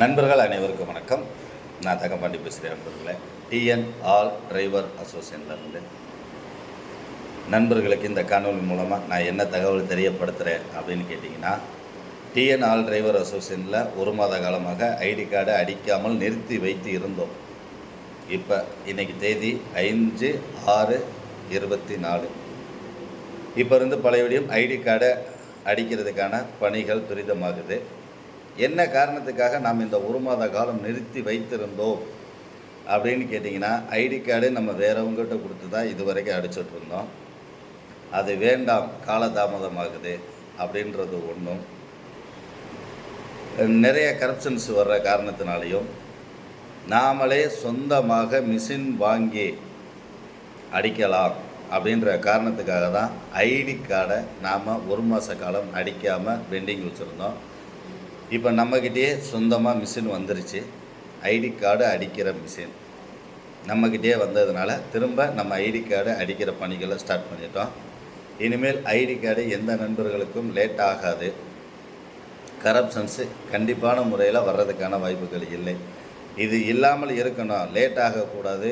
நண்பர்கள் அனைவருக்கும் வணக்கம். நான் தங்கப்பாண்டி பேசுகிறேன் நண்பர்களே. டிஎன் ஆல் டிரைவர் அசோசியேஷன்லேருந்து நண்பர்களுக்கு இந்த காணொலி மூலமாக நான் என்ன தகவல் தெரியப்படுத்துகிறேன் அப்படின்னு கேட்டிங்கன்னா டிஎன் ஆல் டிரைவர் அசோசியேஷனில் ஒரு மாத காலமாக ஐடி கார்டை அடிக்காமல் நிறுத்தி வைத்து இருந்தோம். இப்போ இன்றைக்கி தேதி ஐந்து ஆறு இருபத்தி நாலு. இப்போ இருந்து பழையபடியும் ஐடி கார்டை அடிக்கிறதுக்கான பணிகள் துரிதமாகுது. என்ன காரணத்துக்காக நாம் இந்த ஒரு மாத காலம் நிறுத்தி வைத்திருந்தோம்? அப்படின்னு கேட்டிங்கன்னா ஐடி கார்டு நம்ம வேறவங்ககிட்ட கொடுத்து தான் இது வரைக்கும் அது வேண்டாம் காலதாமதமாகுது அப்படின்றது ஒன்றும் நிறைய கரப்ஷன்ஸ் வர்ற காரணத்தினாலையும் நாமளே சொந்தமாக மிஷின் வாங்கி அடிக்கலாம் அப்படின்ற காரணத்துக்காக தான் ஐடி கார்டை நாம் ஒரு மாத காலம் அடிக்காமல் பெண்டிங் வச்சுருந்தோம். இப்போ நம்மக்கிட்டேயே சொந்தமாக மிஷின் வந்துருச்சு. ஐடி கார்டு அடிக்கிற மிஷின். நம்மக்கிட்டே வந்ததுனால திரும்ப நம்ம ஐடி கார்டு அடிக்கிற பணிகளை ஸ்டார்ட் பண்ணிட்டோம். இனிமேல் ஐடி கார்டு எந்த நண்பர்களுக்கும் லேட் ஆகாது. கரப்ஷன்ஸு கண்டிப்பான முறையில் வர்றதுக்கான வாய்ப்புகள் இல்லை. இது இல்லாமல் இருக்கணும். லேட் ஆகக்கூடாது.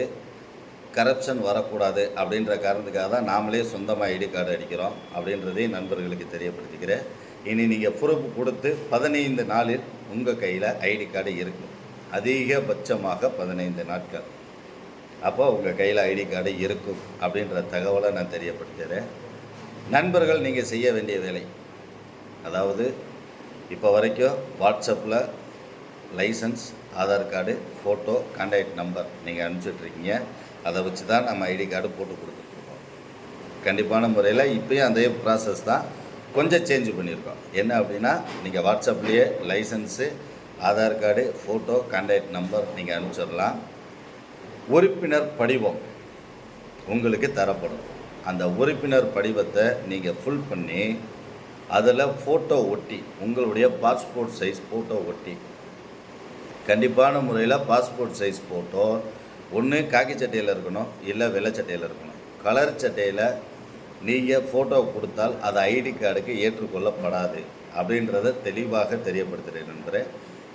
கரப்ஷன் வரக்கூடாது அப்படின்ற காரணத்துக்காக தான் நாமளே சொந்தமாக ஐடி கார்டு அடிக்கிறோம் அப்படின்றதையும் நண்பர்களுக்கு தெரியப்படுத்திக்கிறேன். இனி நீங்கள் ப்ரூஃப் கொடுத்து பதினைந்து நாளில் உங்கள் கையில் ஐடி கார்டு இருக்கும் அதிகபட்சமாக பதினைந்து நாட்கள். அப்போ உங்கள் கையில் ஐடி கார்டு இருக்கும் அப்படின்ற தகவலை நான் தெரியப்படுத்துகிறேன் நண்பர்கள் நீங்கள் செய்ய வேண்டிய வேலை. அதாவது இப்போ வரைக்கும் வாட்ஸ்அப்பில் license Aadhaar card photo contact number நீங்கள் அனுப்பிச்சிட்ருக்கீங்க. அதை வச்சு தான் நம்ம ஐடி கார்டு போட்டு கொடுத்துட்ருக்கோம். கண்டிப்பான முறையில் இப்போயும் அதே ப்ராசஸ் தான். கொஞ்சம் சேஞ்ச் பண்ணியிருக்கோம். என்ன அப்படின்னா நீங்கள் வாட்ஸ்அப்லேயே license Aadhaar card photo contact number நீங்கள் அனுப்பிச்சிடலாம். உறுப்பினர் படிவம் உங்களுக்கு தரப்படும். அந்த உறுப்பினர் படிவத்தை நீங்கள் ஃபுல் பண்ணி அதில் ஃபோட்டோ ஒட்டி உங்களுடைய பாஸ்போர்ட் சைஸ் ஃபோட்டோ ஒட்டி கண்டிப்பான முறையில் பாஸ்போர்ட் சைஸ் ஃபோட்டோ ஒன்று காக்கி சட்டையில் இருக்கணும் இல்லை வெள்ளை சட்டையில் இருக்கணும். கலர் சட்டையில் நீங்கள் ஃபோட்டோ கொடுத்தால் அது ஐடி கார்டுக்கு ஏற்றுக்கொள்ளப்படாது. அப்படின்றத தெளிவாக தெரியப்படுத்துகிறேன் நண்பரே.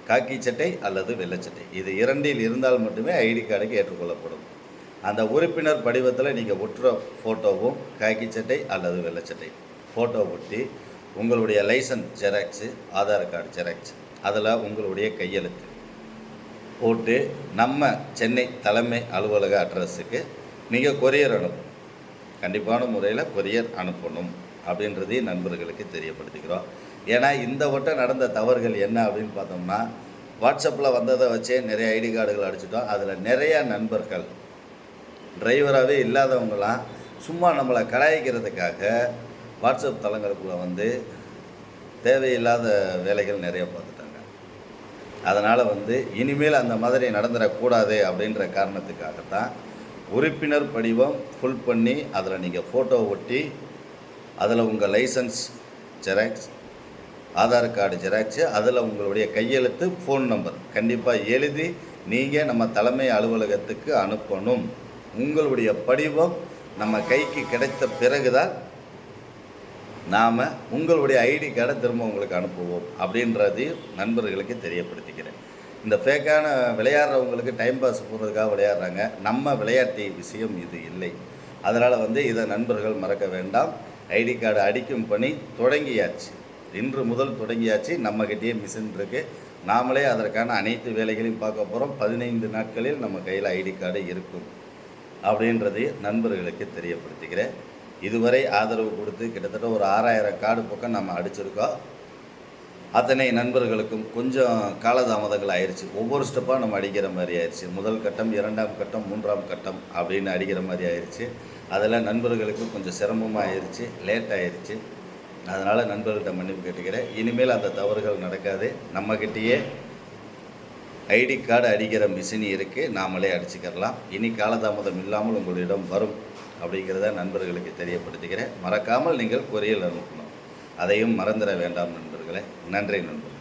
காக்கி சட்டை அல்லது வெள்ளச்சட்டை இது இரண்டில் இருந்தால் மட்டுமே ஐடி கார்டுக்கு ஏற்றுக்கொள்ளப்படும். அந்த உறுப்பினர் படிவத்தில் நீங்கள் ஒற்ற ஃபோட்டோவும் காக்கி சட்டை அல்லது வெள்ளச்சட்டை ஃபோட்டோ ஒட்டி உங்களுடைய license xerox Aadhaar card xerox அதில் உங்களுடைய கையெழுத்து. போட்டு நம்ம சென்னை தலைமை அலுவலக அட்ரஸுக்கு நீங்கள் கொரியர் அனுப்பும் கண்டிப்பான முறையில் கொரியர் அனுப்பணும் அப்படின்றதையும் நண்பர்களுக்கு தெரியப்படுத்திக்கிறோம். ஏன்னா இந்த வட்டம் நடந்த தவறுகள் என்ன அப்படின்னு பார்த்தோம்னா வாட்ஸ்அப்பில் வந்ததை வச்சே நிறைய ஐடி கார்டுகள் அடிச்சிட்டோம். அதில் நிறைய நண்பர்கள் டிரைவராகவே இல்லாதவங்களாம் சும்மா நம்மளை கலாய்க்கிறதுக்காக வாட்ஸ்அப் தளங்களுக்குள்ளே வந்து தேவையில்லாத வேலைகள் நிறைய பார்த்துட்டாங்க. அதனால் வந்து இனிமேல் அந்த மாதிரி நடந்துடக்கூடாது அப்படின்ற காரணத்துக்காகத்தான் உறுப்பினர் படிவம் ஃபுல் பண்ணி அதில் நீங்கள் ஃபோட்டோ ஒட்டி அதில் உங்கள் license xerox Aadhaar card xerox அதில் உங்களுடைய கையெழுத்து ஃபோன் நம்பர் கண்டிப்பாக எழுதி நீங்கள் நம்ம தலைமை அலுவலகத்துக்கு அனுப்பணும். உங்களுடைய படிவம் நம்ம கைக்கு கிடைத்த பிறகு தான் நாம் உங்களுடைய ஐடி கார்டை திரும்ப உங்களுக்கு அனுப்புவோம். அப்படின்றதையும் நண்பர்களுக்கு தெரியப்படுத்திக்கிறேன். இந்த ஃபேக்கான விளையாடுறவங்களுக்கு டைம் பாஸ் போகிறதுக்காக விளையாடுறாங்க. நம்ம விளையாட்டு விஷயம் இது இல்லை. அதனால் வந்து இதை நண்பர்கள் மறக்க வேண்டாம். ஐடி கார்டு அடிக்கும் பணி தொடங்கியாச்சு. இன்று முதல் தொடங்கியாச்சு. நம்மக்கிட்டேயே மிஷின் இருக்குது நாமளே அதற்கான அனைத்து வேலைகளையும் பார்க்க போகிறோம் பதினைந்து நாட்களில் நம்ம கையில் ஐடி கார்டு இருக்கும் அப்படின்றது நண்பர்களுக்கு தெரியப்படுத்திக்கிறேன் இதுவரை ஆதரவு கொடுத்து கிட்டத்தட்ட ஒரு ஆறாயிரம் கார்டு பக்கம் நம்ம அடிச்சிருக்கோம். அத்தனை நண்பர்களுக்கும் கொஞ்சம் காலதாமதங்கள் ஆயிடுச்சு ஒவ்வொரு ஸ்டெப்பாக நம்ம அடிக்கிற மாதிரி ஆயிடுச்சு முதல் கட்டம் இரண்டாம் கட்டம் மூன்றாம் கட்டம் அப்படின்னு அடிக்கிற மாதிரி ஆயிடுச்சு அதில் நண்பர்களுக்கும் கொஞ்சம் சிரமமாக ஆயிடுச்சு லேட் ஆயிடுச்சு அதனால் நண்பர்கள்ட்ட மன்னிப்பு கேட்டுக்கிறேன். இனிமேல் அந்த தவறுகள் நடக்காது. நம்மக்கிட்டேயே ஐடி கார்டு அடிக்கிற மிஷின் இருக்குது நாமளே அடிச்சுக்கிறலாம். இனி காலதாமதம் இல்லாமல் உங்களிடம் வரும் அப்படிங்கிறத நண்பர்களுக்கு தெரியப்படுத்திக்கிறேன். மறக்காமல் நீங்கள் கொரியல் அனுப்பணும். அதையும் மறந்துட வேண்டாம் நண்பர்களே. நன்றி நண்பர்களே.